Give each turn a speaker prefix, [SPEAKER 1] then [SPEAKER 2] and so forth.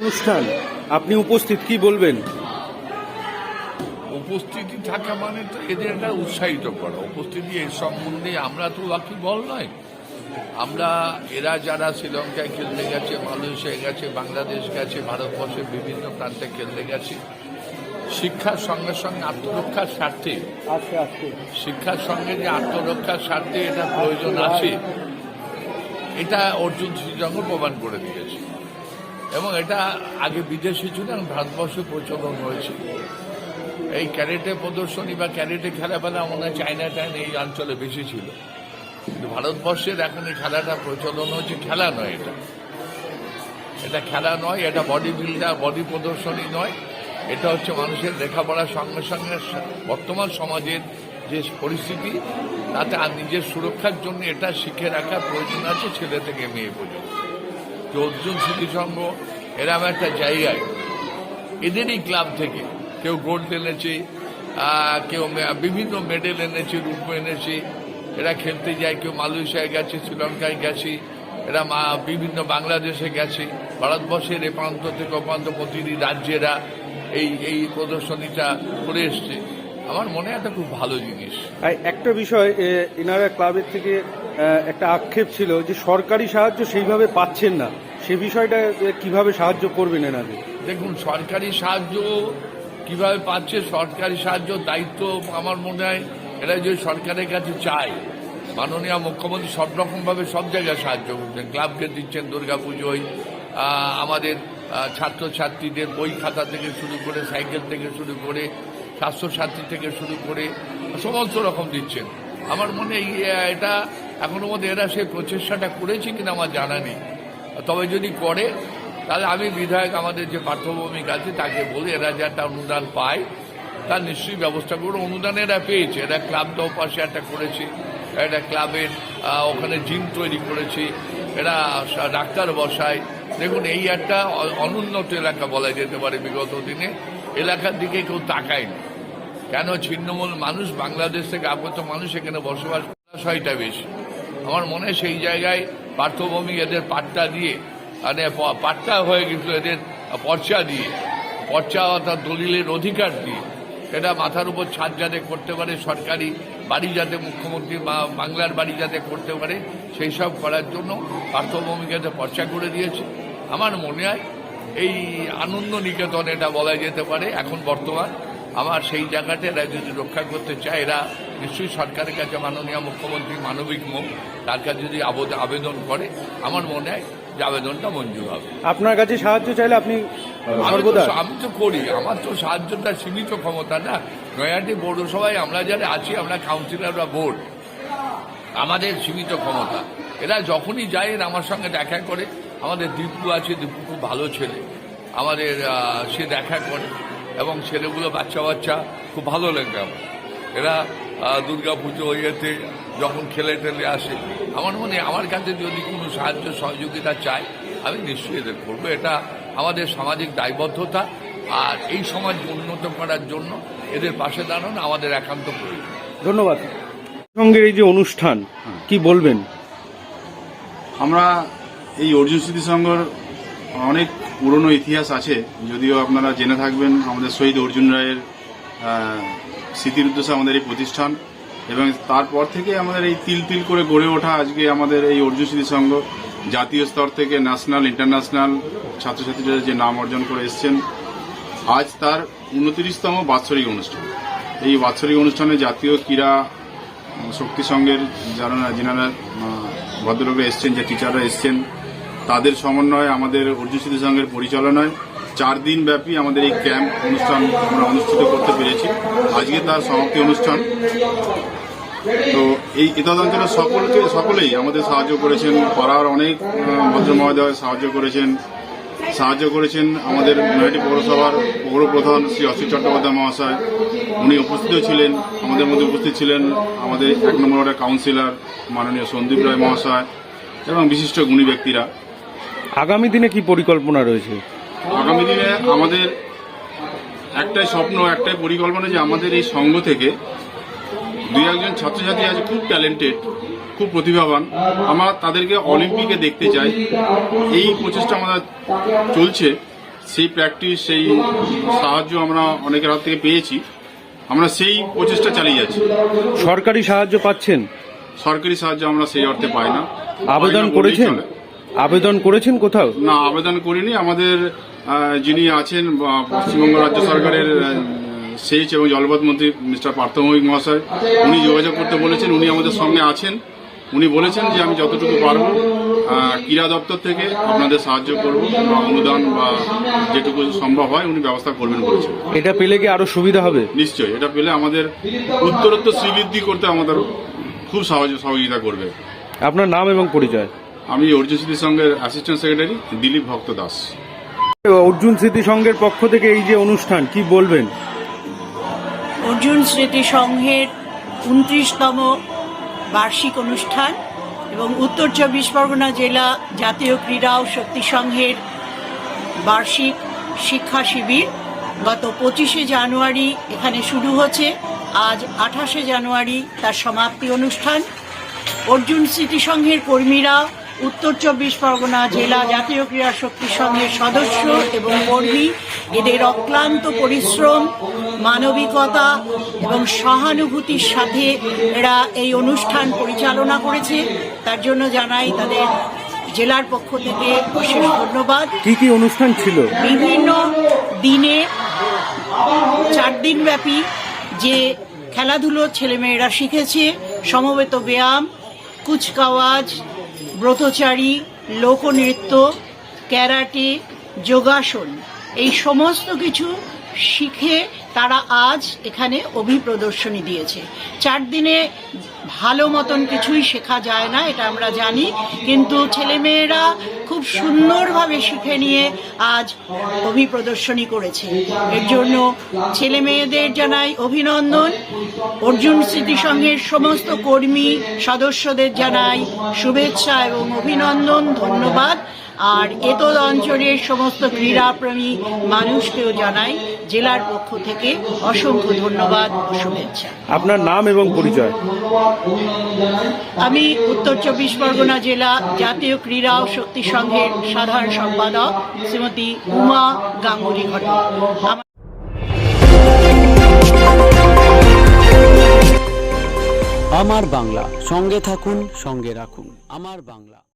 [SPEAKER 1] অনুষ্ঠান। আপনি উপস্থিত কি বলবেন?
[SPEAKER 2] উপস্থিতি থাকা মানে তো এদেরটা উৎসাহিত করা। উপস্থিতি এর সম্বন্ধে আমরা তো বাকি বল নয়। আমরা এরা যারা শ্রীলঙ্কায় খেলতে গেছে মালয়েশিয়ায় গেছে বাংলাদেশ গেছে ভারতবর্ষের বিভিন্ন প্রান্তে খেলতে গেছে শিক্ষার সঙ্গে সঙ্গে আত্মরক্ষার স্বার্থে
[SPEAKER 1] আজকে আজকে
[SPEAKER 2] শিক্ষার সঙ্গে যে আত্মরক্ষার স্বার্থে এটা প্রয়োজন আছে এটা অর্জুন শ্রীজঙ্গ প্রমাণ করে দিয়েছে। এবং এটা আগে বিদেশি ছিল এবং ভারতবর্ষে প্রচলন হয়েছে। এই ক্যারেটে প্রদর্শনী বা ক্যারেটে খেলাফেলা মনে হয় চায়না টাইন এই অঞ্চলে বেশি ছিল। কিন্তু ভারতবর্ষের এখন এই খেলাটা প্রচলন হচ্ছে খেলা নয় এটা। এটা খেলা নয়, এটা বডি বিল্ডার বডি প্রদর্শনী নয়। এটা হচ্ছে মানুষের লেখাপড়ার সঙ্গে সঙ্গে বর্তমান সমাজের যে পরিস্থিতি, তাতে আর নিজের সুরক্ষার জন্য এটা শিখে রাখার প্রয়োজন আছে ছেলে থেকে মেয়ে পর্যন্ত। যে অর্জুন স্মৃতিসংঘ এরম একটা জায়গায়। এদেরই ক্লাব থেকে কেউ গোল্ড এনেছে কেউ বিভিন্ন মেডেল এনেছে, রূপ এনেছে। এরা খেলতে যায়, কেউ মালয়েশিয়ায় গেছে, শ্রীলঙ্কায় গেছে, এরা বিভিন্ন বাংলাদেশে গেছে। ভারতবর্ষের এ প্রান্ত থেকে অপ্রান্ত প্রান্ত প্রতিটি রাজ্যেরা এই এই প্রদর্শনীটা করে এসছে। আমার মনে হয় খুব ভালো জিনিস।
[SPEAKER 1] একটা বিষয় এনারা ক্লাবের থেকে একটা আক্ষেপ ছিল যে সরকারি সাহায্য সেইভাবে পাচ্ছেন না। সে বিষয়টা কীভাবে সাহায্য করবেন এনাদের?
[SPEAKER 2] দেখুন, সরকারি সাহায্য কীভাবে পাচ্ছে, সরকারি সাহায্য দায়িত্ব আমার মনে হয় এরা যে সরকারের কাছে চায়। মাননীয় মুখ্যমন্ত্রী সব রকম ভাবে সব জায়গায় সাহায্য করছেন। ক্লাবকে দিচ্ছেন, দুর্গাপুজোয় আমাদের ছাত্রছাত্রীদের বই খাতা থেকে শুরু করে, সাইকেল থেকে শুরু করে, স্বাস্থ্যসাথী থেকে শুরু করে, সমস্ত রকম দিচ্ছেন। আমার মনে এটা এখনও মধ্যে এরা সেই প্রচেষ্টাটা করেছে কিনা আমার জানা নেই। তবে যদি করে, তাহলে আমি বিধায়ক, আমাদের যে পার্থভৌমিক আছে, তাকে বলি, এরা যে একটা অনুদান পায়, তার নিশ্চয়ই ব্যবস্থা করে অনুদান এরা পেয়েছে। এরা ক্লাবটাও পাশে একটা করেছে। একটা ক্লাবের ওখানে জিম তৈরি করেছে। এরা ডাক্তার বসায়। দেখুন, এই একটা অনুন্নত এলাকা বলা যেতে পারে বিগত দিনে। এলাকার দিকে কেউ তাকায়নি। কেন ছিন্নমূল মানুষ? বাংলাদেশ থেকে আগত মানুষ এখানে বসবাস ছয়টা বেশি। আমার মনে সেই জায়গায় পার্থভূমি এদের পাট্টা দিয়ে মানে পাট্টা হয়ে গেছিল এদের পর্চা দিয়ে। পর্চা অর্থাৎ দলিলের অধিকার দিয়ে। এটা মাথার উপর ছাদ যাতে করতে পারে, সরকারি বাড়ি যাতে, মুখ্যমন্ত্রী বাংলার বাড়ি যাতে করতে পারে, সেই সব করার জন্য পার্থভূমিকে এদের পর্চা করে দিয়েছে। আমার মনে হয় এই আনন্দ নিকেতন এটা বলা যেতে পারে এখন বর্তমান। আমার সেই জায়গাটা এরা যদি রক্ষা করতে চায়, এরা নিশ্চয়ই সরকারের কাছে মাননীয় মুখ্যমন্ত্রী মানবিক মুখ তার কাছে যদি আবেদন করে আমার মনে হয় যে আবেদনটা মঞ্জুর হবে।
[SPEAKER 1] আপনার কাছে সাহায্য চাইলে আপনি
[SPEAKER 2] আমি তো- আমি তো করি আমার তো সাহায্যটা সীমিত ক্ষমতা না। নয়াটি পৌরসভায় আমরা যারা আছি আমরা কাউন্সিলর বা বোর্ড আমাদের সীমিত ক্ষমতা। এরা যখনই যায় আমার সঙ্গে দেখা করে। আমাদের দীপু আছে দীপু খুব ভালো ছেলে। আমাদের সে দেখা করে। এবং ছেলেগুলো বাচ্চা বাচ্চা খুব ভালো লাগে আমার। এরা দুর্গা পুজো ইয়েতে যখন খেলে টেলে আসে আমার মনে আমার কাছে যদি কোনো সাহায্য সহযোগিতা চায় আমি নিশ্চয়ই এদের করব। এটা আমাদের সামাজিক দায়বদ্ধতা আর এই সমাজ উন্নত করার জন্য এদের পাশে দাঁড়ানো আমাদের একান্ত প্রয়োজন।
[SPEAKER 1] ধন্যবাদ। সঙ্গে এই যে অনুষ্ঠান কি বলবেন?
[SPEAKER 3] আমরা এই অর্জুন স্মৃতি সংঘর অনেক পুরনো ইতিহাস আছে যদিও আপনারা জেনে থাকবেন আমাদের শহীদ অর্জুন রায়ের স্মৃতির উদ্দেশ্যে আমাদের এই প্রতিষ্ঠান এবং তারপর থেকে আমাদের এই তিল তিল করে গড়ে ওঠা আজকে আমাদের এই অর্জুন স্মৃতি সংঘ, জাতীয় স্তর থেকে ন্যাশনাল ইন্টারন্যাশনাল ছাত্রছাত্রীরা যে নাম অর্জন করে এসছেন, আজ তার উনত্রিশতম বাৎসরিক অনুষ্ঠান। এই বাৎসরিক অনুষ্ঠানে জাতীয় ক্রীড়া শক্তি সংঘের যারা যেনারা ভদ্রলোকরা এসছেন, যে টিচাররা এসছেন, তাদের সমন্বয়ে আমাদের অর্জুন স্মৃতি সংঘের পরিচালনায় চার দিন ব্যাপী আমাদের এই ক্যাম্প অনুষ্ঠান আমরা অনুষ্ঠিত করতে পেরেছি। আজকে তার সমাপ্তি অনুষ্ঠান। তো এই ইতদ অঞ্চলের সকলকে সকলেই আমাদের সাহায্য করেছেন। পাড়ার অনেক ভদ্র মহোদয় সাহায্য করেছেন। সাহায্য করেছেন আমাদের নয়াটি পৌরসভার পৌরপ্রধান শ্রী অসিত চট্টোপাধ্যায় মহাশয়। উনি উপস্থিত ছিলেন, আমাদের মধ্যে উপস্থিত ছিলেন আমাদের এক নম্বর কাউন্সিলর মাননীয় সন্দীপ রায় মহাশয় এবং বিশিষ্ট গুণী ব্যক্তিরা।
[SPEAKER 1] আগামী দিনে কি পরিকল্পনা রয়েছে?
[SPEAKER 3] আগামী দিনে আমাদের একটাই স্বপ্ন একটাই পরিকল্পনা যে আমাদের এই সংঘ থেকে দুই একজন ছাত্রছাত্রী আছে খুব ট্যালেন্টেড খুব প্রতিভাবান। আমরা তাদেরকে অলিম্পিকে দেখতে চাই। এই প্রচেষ্টা আমাদের চলছে। সেই প্র্যাকটিস সেই সাহায্য আমরা অনেকের হাত থেকে পেয়েছি। আমরা সেই প্রচেষ্টা চালিয়ে যাচ্ছি।
[SPEAKER 1] সরকারি সাহায্য পাচ্ছেন?
[SPEAKER 3] সরকারি সাহায্য আমরা সেই অর্থে পাই না।
[SPEAKER 1] আবেদন করেছেন। আবেদন করেছেন কোথাও?
[SPEAKER 3] না আবেদন করিনি। আমাদের যিনি আছেন পশ্চিমবঙ্গ রাজ্য সরকারের সেচ এবং জলপথ মন্ত্রী মিস্টার পার্থভৌমিক মহাশয় উনি যোগাযোগ করতে বলেছেন উনি আমাদের সঙ্গে আছেন। উনি বলেছেন যে আমি যতটুকু পারব ক্রীড়া দপ্তর থেকে আপনাদের সাহায্য করব বা অনুদান বা যেটুকু সম্ভব হয় উনি ব্যবস্থা করবেন বলেছেন।
[SPEAKER 1] এটা পেলে কি আরও সুবিধা হবে?
[SPEAKER 3] নিশ্চয়ই এটা পেলে আমাদের উত্তরোত্তর শ্রীবৃদ্ধি করতে আমাদের খুব সহযোগিতা করবে।
[SPEAKER 1] আপনার নাম এবং পরিচয়?
[SPEAKER 3] আমি অর্জুন স্মৃতি সংঘের অ্যাসিস্ট্যান্ট সেক্রেটারি দিলীপ ভক্ত দাস।
[SPEAKER 1] অর্জুন স্মৃতি সংঘের পক্ষ থেকে এই যে অনুষ্ঠান কি বলবেন?
[SPEAKER 4] অর্জুন স্মৃতি সংঘের উনত্রিশতম বার্ষিক অনুষ্ঠান এবং উত্তর চব্বিশ পরগনা জেলা জাতীয় ক্রীড়া ও শক্তি সংঘের বার্ষিক শিক্ষা শিবির গত পঁচিশে জানুয়ারি এখানে শুরু হচ্ছে। আজ আঠাশে জানুয়ারি তার সমাপ্তি অনুষ্ঠান। অর্জুন স্মৃতি সংঘের কর্মীরা উত্তর চব্বিশ পরগনা জেলা জাতীয় ক্রীড়া শক্তি সংঘের সদস্য এবং কর্মী। এদের অক্লান্ত পরিশ্রম মানবিকতা এবং সহানুভূতির সাথে এরা এই অনুষ্ঠান পরিচালনা করেছে। তার জন্য জানাই তাদের জেলার পক্ষ থেকে বিশেষ ধন্যবাদ।
[SPEAKER 1] কি কি অনুষ্ঠান ছিল?
[SPEAKER 4] বিভিন্ন দিনে চার দিন ব্যাপী যে খেলাধুলো ছেলেমেয়েরা শিখেছে সমবেত ব্যায়াম কুচকাওয়াজ ব্রতচারী লোকনৃত্য ক্যারাটে যোগাসন এই সমস্ত কিছু শিখে তারা আজ এখানে অভিপ্রদর্শনী দিয়েছে। চার দিনে ভালো মতন কিছুই শেখা যায় না, এটা আমরা জানি। কিন্তু ছেলেমেয়েরা খুব সুন্দরভাবে শিখে নিয়ে আজ অভিপ্রদর্শনী করেছে। এর জন্য ছেলেমেয়েদের জানাই অভিনন্দন। অর্জুন স্মৃতি সংঘের সমস্ত কর্মী সদস্যদের জানাই শুভেচ্ছা এবং অভিনন্দন, ধন্যবাদ। আর এতদ অঞ্চলের সমস্ত ক্রীড়াপ্রেমী মানুষকেও জানাই জেলার পক্ষ থেকে অসংখ্য ধন্যবাদ ও শুভেচ্ছা।
[SPEAKER 1] আপনার নাম এবং পরিচয়?
[SPEAKER 4] আমি উত্তর চব্বিশ পরগনা জেলা জাতীয় ক্রীড়া ও শক্তি সংঘের সাধারণ সম্পাদক শ্রীমতী উমা গাঙ্গুলি ঘটক। আমার
[SPEAKER 5] আমার বাংলা সঙ্গে থাকুন সঙ্গে রাখুন। আমার বাংলা।